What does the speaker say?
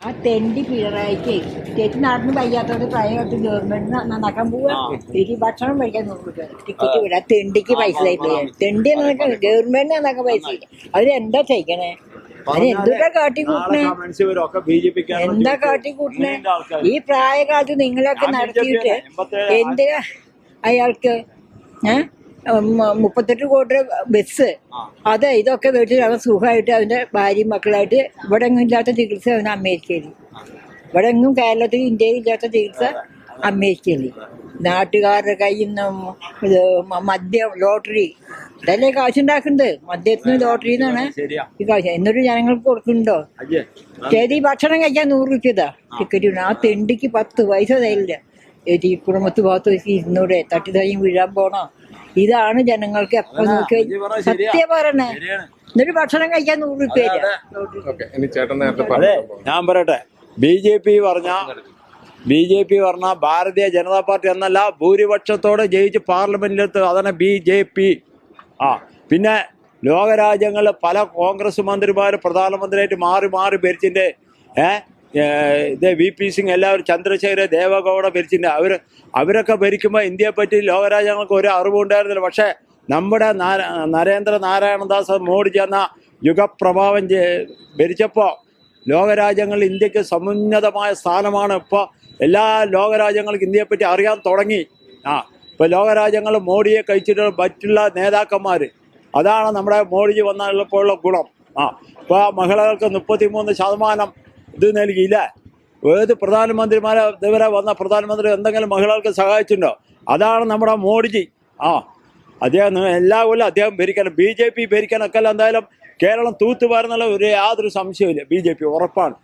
ആ തെണ്ടി പിണറായിക്ക് ചേച്ചി നാട്ടിന് വയ്യാത്തോണ്ട് പ്രായമായിട്ട് ഗവൺമെന്റ് നന്നാക്കാൻ പോവാ. തിരി ഭക്ഷണം കഴിക്കാൻ നോക്കിട്ട് ടിക്കറ്റ് വിടാ. തെണ്ടിക്ക് പൈസ തരില്ല തെണ്ടി നന്നാക്കാൻ ഗവൺമെന്റ് നന്നാക്കാൻ പൈസ ഇല്ല. അവർ എന്താ ചെയ്യണേ? അത് കാട്ടി കാട്ടിക്കൂട്ടണേ? എന്താ കാട്ടിക്കൂട്ടണേ? ഈ പ്രായകാലത്ത് നിങ്ങളൊക്കെ നടത്തിയിട്ട്. എന്തിനാ അയാൾക്ക് ഏഹ് മുപ്പത്തെട്ട് കോടി ബസ്. അത് ഇതൊക്കെ മേടിച്ചിട്ട് അവൻ സുഖമായിട്ട് അവന്റെ ഭാര്യയും മക്കളായിട്ട് ഇവിടെ എങ്ങും ഇല്ലാത്ത ചികിത്സ അവന് അമേരിക്കയിൽ ഇവിടെ എങ്ങും കേരളത്തിൽ ഇന്ത്യയിൽ ഇല്ലാത്ത ചികിത്സ അമേരിക്കയിൽ നാട്ടുകാരുടെ കയ്യിൽ നിന്ന് ഇത് മദ്യം ലോട്ടറി ഇതല്ലേ കാശുണ്ടാക്കുന്നത് മദ്യത്തിന് ലോട്ടറി എന്നാണ് ഈ കാശ്. എന്നിട്ട് ജനങ്ങൾക്ക് കൊടുക്കുന്നുണ്ടോ? ചേച്ചി ഭക്ഷണം കഴിക്കാൻ നൂറ് രൂപ ടിക്കറ്റ് ആ തെണ്ടിക്ക് പത്ത് പൈസ തരില്ല. ഈ കുടുംബത്ത് ഭാഗത്ത് വെച്ച് ഇരുന്നൂടെ തട്ടി തയ്യും വീഴാൻ പോണോ? ഇതാണ് ജനങ്ങൾക്ക് എപ്പോ നോക്കി. സത്യം പറയണേ. എന്നിട്ട് ഭക്ഷണം കഴിക്കാൻ നൂറ് രൂപ പറഞ്ഞു. ഞാൻ പറയട്ടെ. ബി ജെ പി പറഞ്ഞ ബി ജെ പി പറഞ്ഞ ഭാരതീയ ജനതാ പാർട്ടി എന്നല്ല ഭൂരിപക്ഷത്തോടെ ജയിച്ച് പാർലമെന്റിലെത്ത് അതാണ് ബി ജെ പി. ആ പിന്നെ ലോകരാജ്യങ്ങളിൽ പല കോൺഗ്രസ് മന്ത്രിമാർ പ്രധാനമന്ത്രിയായിട്ട് മാറി മാറി ഭരിച്ചിന്റെ ഏ ഏ, ഇത് വി പി സിംഗ് എല്ലാവരും ചന്ദ്രശേഖര ദേവഗൗഡ ഭരിച്ചിട്ടുണ്ട്. അവർ അവരൊക്കെ ഭരിക്കുമ്പോൾ ഇന്ത്യയെ പറ്റി ലോകരാജ്യങ്ങൾക്ക് ഒരു അറിവുണ്ടായിരുന്നില്ല പക്ഷേ നമ്മുടെ നരേന്ദ്ര നരേന്ദ്ര നാരായണദാസ് മോഡി ചെന്ന യുഗപ്രഭാവം ഭരിച്ചപ്പോൾ ലോകരാജ്യങ്ങളിൽ ഇന്ത്യയ്ക്ക് സമുന്നതമായ സ്ഥാനമാണ് ഇപ്പോൾ എല്ലാ ലോകരാജ്യങ്ങൾക്കും ഇന്ത്യയെപ്പറ്റി അറിയാൻ തുടങ്ങി. ആ ഇപ്പോൾ ലോകരാജ്യങ്ങൾ മോഡിയെ കഴിച്ചിട്ട് മറ്റുള്ള നേതാക്കന്മാർ അതാണ് നമ്മുടെ മോഡിജി വന്നപ്പോഴുള്ള ഗുണം. ആ ഇപ്പോൾ മഹിളകൾക്ക് മുപ്പത്തിമൂന്ന് ശതമാനം ഇത് നൽകിയില്ല. ഏത് പ്രധാനമന്ത്രിമാരെ ഇതുവരെ വന്ന പ്രധാനമന്ത്രി എന്തെങ്കിലും മഹിളകൾക്ക് സഹായിച്ചിട്ടുണ്ടോ? അതാണ് നമ്മുടെ മോഡിജി. ആ അദ്ദേഹം എല്ലാ കൊല്ലം അദ്ദേഹം ഭരിക്കണം. ബി ജെ പി ഭരിക്കാനൊക്കെ എന്തായാലും കേരളം തൂത്തുപാരുന്നുള്ള ഒരു യാതൊരു സംശയമില്ല ബി ജെ പി ഉറപ്പാണ്.